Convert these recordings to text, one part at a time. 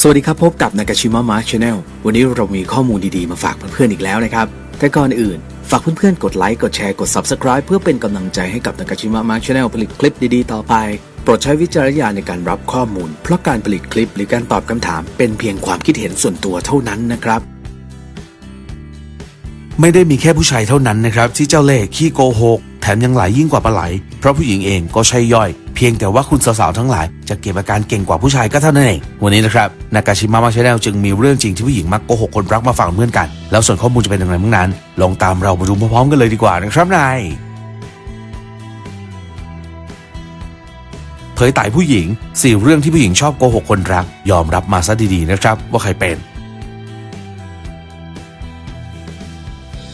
สวัสดีครับ พบกับนากาชิมะมาร์ชแนลวันนี้เรามีข้อมูลดีๆ มาฝากเพื่อนๆอีกแล้วนะครับ แต่ก่อนอื่น ฝากเพื่อนๆ กดไลค์ กดแชร์ กด Subscribe เพื่อเป็นกำลังใจให้กับนากาชิมะมาร์ชแนลผลิตคลิปดีๆ ต่อไป โปรดใช้วิจารณญาณในการรับข้อมูล เพราะการผลิตคลิปหรือการตอบคำถาม เป็นเพียงความคิดเห็นส่วนตัวเท่านั้นนะครับ ไม่ได้มีแค่ผู้ชายเท่านั้นนะครับที่เจ้าเล่ห์ขี้โกหกแถมยังไหลยยิ่งกว่าปลาไหล เพราะผู้หญิงเองก็ใช่ย่อย พียงแต่ว่าคุณสาวๆทั้งหลาย จะเก็บอาการเก่งกว่าผู้ชายก็เท่านั้นเอง วันนี้นะครับนากาชิมะมาชแนลจึงมีเรื่องจริงที่ผู้หญิงมักโกหกคนรักมาฝากเพื่อนกัน แล้วส่วนข้อมูลจะเป็นอย่างไรบ้างนั้น ลองตามเรามาดูพร้อมๆกันเลยดีกว่านะครับนายเผยไต่ผู้หญิงสี่เรื่องที่ผู้หญิงชอบโกหกคนรัก ยอมรับมาซะดีๆนะครับ ว่าใครเป็น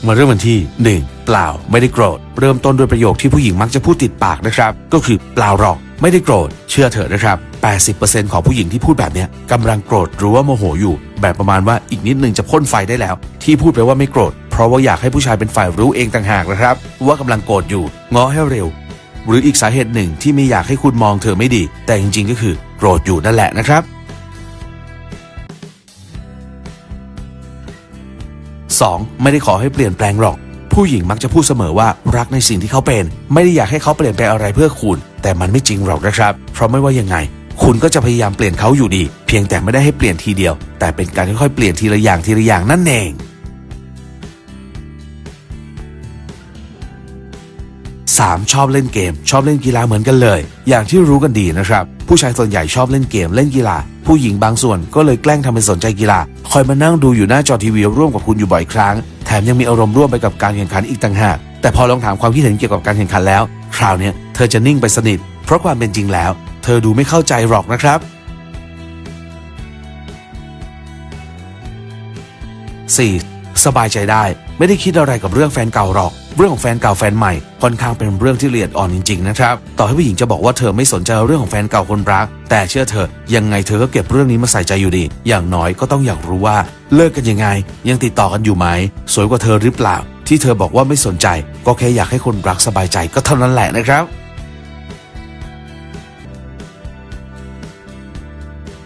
มาเริ่มกันที่ 1. เปล่า ไม่ได้โกรธ เริ่มต้นด้วยประโยคที่ผู้หญิงมักจะพูดติดปากนะครับ ก็คือเปล่าหรอก ไม่ได้โกรธ เชื่อเถอะนะครับ 80%ของผู้หญิงที่พูดแบบนี้กำลังโกรธหรือว่าโมโหอยู่ แบบประมาณว่าอีกนิดนึงจะพ่นไฟได้แล้ว ที่พูดไปว่าไม่โกรธ เพราะว่าอยากให้ผู้ชายเป็นฝ่ายรู้เองต่างหากนะครับ ว่ากำลังโกรธอยู่ง้อให้เร็ว หรืออีกสาเหตุหนึ่งที่ไม่อยากให้คุณมองเธอไม่ดี แต่จริงๆ ก็คือโกรธอยู่นั่นแหละนะครับ 2. ไม่ได้ขอให้เปลี่ยนแปลงหรอก ผู้หญิงมักจะพูดเสมอว่ารักในสิ่งที่เขาเป็น ไม่ได้อยากให้เขาเปลี่ยนแปลงอะไรเพื่อคุณ แต่มันไม่จริงหรอกนะครับ เพราะไม่ว่ายังไง คุณก็จะพยายามเปลี่ยนเขาอยู่ดี เพียงแต่ไม่ได้ให้เปลี่ยนทีเดียว แต่เป็นการค่อยๆเปลี่ยนทีละอย่างทีละอย่างนั่นเอง 3. ชอบเล่นเกม ชอบเล่นกีฬาเหมือนกันเลย อย่างที่รู้กันดีนะครับ ผู้ชายส่วนใหญ่ชอบเล่นเกมเล่นกีฬา ผู้หญิงบางส่วนก็เลยแกล้งทำเป็นสนใจกีฬา คอยมานั่งดูอยู่หน้าจอทีวีร่วมกับคุณอยู่บ่อยครั้ง แถมยังมีอารมณ์ร่วมไปกับการแข่งขันอีกต่างหาก แต่พอลองถามความคิดเห็นเกี่ยวกับการแข่งขันแล้ว คราวนี้เธอจะนิ่งไปสนิท เพราะความเป็นจริงแล้ว เธอดูไม่เข้าใจหรอกนะครับ 4. สบายใจได้ ไม่ได้คิดอะไรกับเรื่องแฟนเก่าหรอก เรื่องของแฟนเก่าแฟนใหม่ค่อนข้างเป็นเรื่องที่ละเอียดอ่อนจริงๆนะครับต่อให้ผู้หญิงจะบอกว่าเธอไม่สนใจเรื่องของแฟนเก่าคนรัก แต่เชื่อเธอยังไงเธอก็เก็บเรื่องนี้มาใส่ใจอยู่ดี อย่างน้อยก็ต้องอยากรู้ว่า เลิกกันยังไง ยังติดต่อกันอยู่ไหมสวยกว่าเธอหรือเปล่า ที่เธอบอกว่าไม่สนใจ ก็แค่อยากให้คนรักสบายใจก็เท่านั้นแหละนะครับ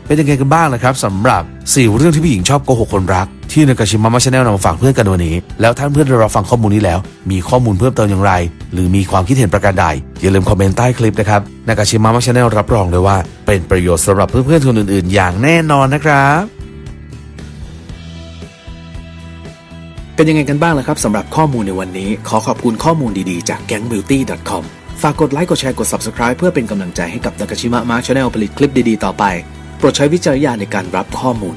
เป็นยังไงกันบ้างนะครับสำหรับ 4 เรื่องที่ผู้หญิงชอบโกหกคนรักที่นากาชิมะมาชาแนลนำมาฝากเพื่อนกันวันนี้ แล้วท่านเพื่อนได้รับฟังข้อมูลนี้แล้ว มีข้อมูลเพิ่มเติมอย่างไร หรือมีความคิดเห็นประการใด อย่าลืมคอมเมนต์ใต้คลิปนะครับนากาชิมะมาชาแนลรับรองเลยว่า เป็นประโยชน์สำหรับเพื่อนๆคนอื่นๆ อย่างแน่นอนนะครับเป็นยังไงกันบ้างล่ะครับสำหรับข้อมูลในวันนี้ ขอขอบคุณข้อมูลดีๆจาก gangbeauty.com ฝากกดไลค์กดแชร์กด Subscribe เพื่อเป็นกำลังใจให้กับนากาชิมะมาร์ชแนลผลิตคลิปดีๆต่อไป โปรดใช้วิจารณญาณในการรับข้อมูล